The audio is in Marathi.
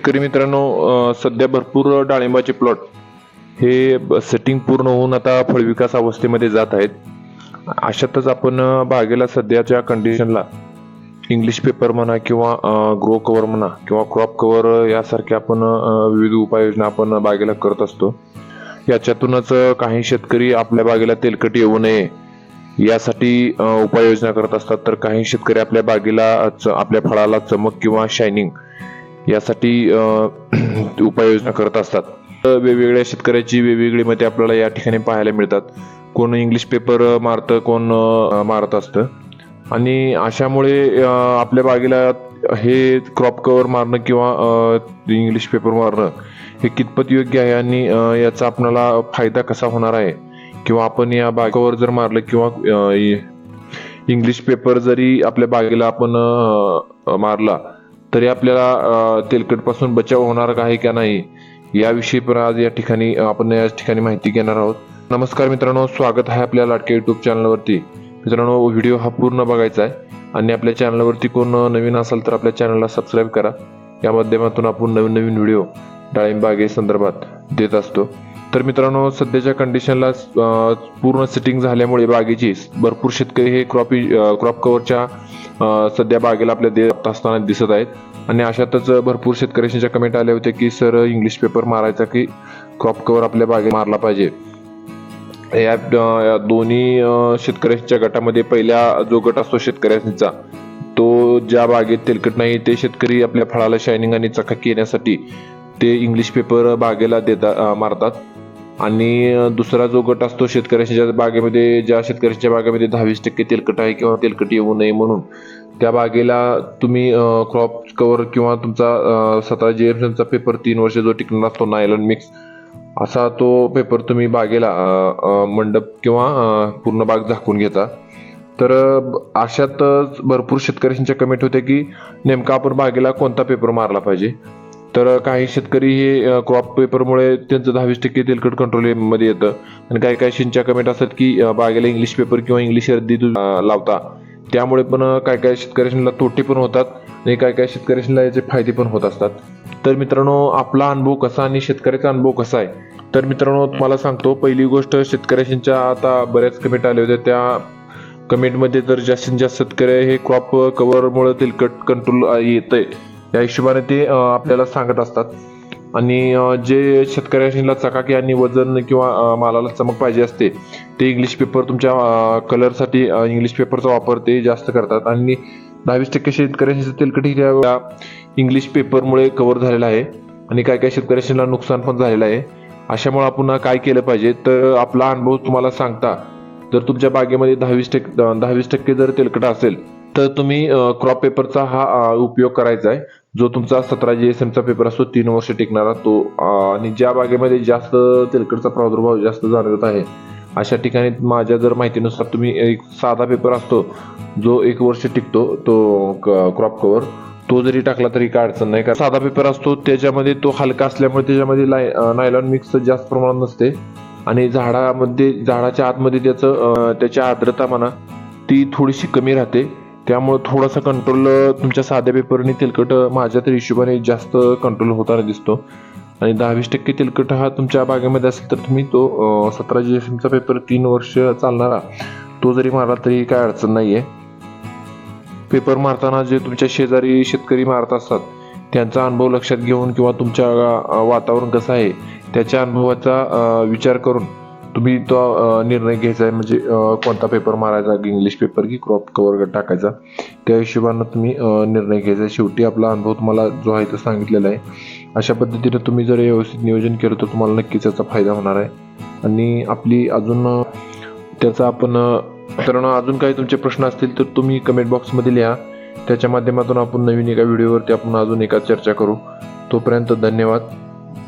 शेतकरी मित्रांनो सध्या भरपूर डाळिंबाचे प्लॉट हे सेटिंग पूर्ण होऊन आता फळविकास अवस्थेमध्ये जात आहेत. अशातच आपण बागेला सध्याच्या कंडिशनला इंग्लिश पेपर म्हणा किंवा ग्रो कव्हर म्हणा किंवा क्रॉप कवर यासारख्या आपण विविध उपाययोजना आपण बागेला करत असतो. याच्यातूनच काही शेतकरी आपल्या बागेला तेलकट येऊ नये यासाठी उपाययोजना करत असतात. तर काही शेतकरी आपल्या बागेला च- आपल्या फळाला चमक किंवा शायनिंग यासाठी उपाययोजना करत असतात. तर वेगवेगळ्या शेतकऱ्याची वेगवेगळी मते आपल्याला या ठिकाणी पाहायला मिळतात. कोण इंग्लिश पेपर मारतं कोण मारत असतं. आणि अशामुळे आपल्या बागेला हे क्रॉप कवर मारणं किंवा इंग्लिश पेपर मारणं हे कितपत योग्य आहे आणि याचा आपल्याला फायदा कसा होणार आहे? किंवा आपण या बागेवर जर मारलं किंवा इंग्लिश पेपर जरी आपल्या बागेला आपण मारला तरी आपल्याला तेलकटपासून बचाव होणार आहे का नाही याविषयी पण आज या ठिकाणी आपण या ठिकाणी माहिती घेणार आहोत. नमस्कार मित्रांनो स्वागत आहे आपल्या लाटके युट्यूब चॅनलवरती मित्रांनो व्हिडिओ हा पूर्ण बघायचा आहे. आणि आपल्या चॅनलवरती कोण नवीन असाल तर आपल्या चॅनलला सबस्क्राईब करा. या माध्यमातून आपण नवीन नवीन व्हिडिओ डाळिंबागे संदर्भात देत असतो. तर मित्रांनो सध्याच्या कंडिशनला पूर्ण सेटिंग झाल्यामुळे बागेची भरपूर शेतकरी हे क्रॉप क्रॉप कव्हरच्या सध्या बागेला आपल्या देत असताना दिसत आहेत. आणि अशातच भरपूर शेतकऱ्यांच्या कमेंट आल्या होत्या की सर इंग्लिश पेपर मारायचा की क्रॉप कवर आपल्या बागेत मारला पाहिजे. या दोन्ही शेतकऱ्यांच्या गटामध्ये पहिला जो गट असतो शेतकऱ्यांचा तो ज्या बागेत तेलकट नाही ते शेतकरी आपल्या फळाला शायनिंग आणि चकाकी येण्यासाठी ते इंग्लिश पेपर बागेला देता मारतात. आणि दुसरा जो गट असतो शेतकऱ्यांच्या बागेमध्ये ज्या शेतकऱ्यांच्या बागेमध्ये दहावीस टक्के तेलकट आहे किंवा तेलकट येऊ नये म्हणून त्या बागेला तुम्ही क्रॉप कवर किंवा तुमचा स्वतः जी एमचा पेपर तीन वर्ष जो टिकणार असतो नायलॉन मिक्स असा तो पेपर तुम्ही बागेला मंडप किंवा पूर्ण बाग झाकून घेता. तर ब- अशातच भरपूर शेतकऱ्यांच्या कमेंट होते की नेमका आपण बागेला कोणता पेपर मारला पाहिजे? तर काही शेतकरी हे क्रॉप पेपरमुळे त्यांचं दहावीस टक्के तेलकट कंट्रोलमध्ये येतं. आणि काही काही शिंच्या कमेंट असतात की बागेला इंग्लिश पेपर किंवा इंग्लिश रद्दी लावता. त्यामुळे पण काय काय काही शेतकऱ्यांना तोटे पण होतात आणि काय काय शेतकऱ्यांना याचे फायदे पण होत असतात. तर मित्रांनो आपला अनुभव कसा आणि शेतकऱ्याचा अनुभव कसा आहे? तर मित्रांनो तुम्हाला सांगतो पहिली गोष्ट शेतकऱ्यांच्या आता बऱ्याच कमेंट आल्या होत्या. त्या कमेंटमध्ये तर जास्तीत जास्त शेतकरी हे क्रॉप कव्हरमुळे तेलकट कंट्रोल येतंय. या हिशोबाने ते आपल्याला सांगत असतात. आणि जे शेतकऱ्यांना चकाकी आणि वजन किंवा मालाला चमक पाहिजे असते ते इंग्लिश पेपर तुमच्या कलरसाठी इंग्लिश पेपरचा वापर ते जास्त करतात. आणि दहावीस टक्के शेतकऱ्यांच्या तेलकट ही त्या इंग्लिश पेपरमुळे कव्हर झालेला आहे. आणि काय काय शेतकऱ्यांना नुकसान पण झालेलं आहे. अशामुळे आपण काय केलं पाहिजे? तर आपला अनुभव तुम्हाला सांगता जर तुमच्या बागेमध्ये दहावीस टक्के दहावीस टक्के जर तेलकट असेल तर तुम्ही क्रॉप पेपरचा हा उपयोग करायचा आहे. जो तुमचा सतरा जी एस एमचा पेपर असतो तीन वर्ष टिकणारा तो आणि ज्या बागेमध्ये जास्त तेलकडचा प्रादुर्भाव जास्त जाणवत आहे अशा ठिकाणी माझ्या जर माहितीनुसार तुम्ही एक साधा पेपर असतो जो एक वर्ष टिकतो तो क्रॉप कवर तो जरी टाकला तरी काय अडचण नाही. कारण साधा पेपर असतो त्याच्यामध्ये तो हलका असल्यामुळे त्याच्यामध्ये लाय नायलॉन मिक्स जास्त प्रमाणात नसते. आणि झाडामध्ये झाडाच्या आतमध्ये त्याचं त्याच्या त्याची आर्द्रता म्हणा ती थोडीशी कमी राहते. त्यामुळं थोडासा कंट्रोल तुमच्या साध्या पेपरने तेलकट माझ्या तर हिशोबाने जास्त कंट्रोल होताना दिसतो. आणि दहावीस टक्के तेलकट हा तुमच्या बागेमध्ये असेल तर तुम्ही तो सतरा जी एस एमचा पेपर तीन वर्ष चालणारा तो जरी मारला तरी काय अडचण नाही आहे पेपर मारताना जे तुमच्या शेजारी शेतकरी मारत असतात त्यांचा अनुभव लक्षात घेऊन किंवा तुमच्या वातावरण कसं आहे त्याच्या अनुभवाचा विचार करून तुम्ही तो निर्णय घ्यायचा आहे म्हणजे कोणता पेपर मारायचा इंग्लिश पेपर की क्रॉप कवर टाकायचा त्या हिशोबानं तुम्ही निर्णय घ्यायचा शेवटी आपला अनुभव तुम्हाला जो आहे तो सांगितलेला आहे. अशा पद्धतीने तुम्ही जर व्यवस्थित नियोजन केलं तर तुम्हाला नक्कीच याचा फायदा होणार आहे. आणि आपली अजून त्याचा आपण तर अजून काही तुमचे प्रश्न असतील तर तुम्ही कमेंट बॉक्समध्ये लिहा. त्याच्या माध्यमातून आपण नवीन एका व्हिडिओवरती आपण अजून एका चर्चा करू. तोपर्यंत धन्यवाद.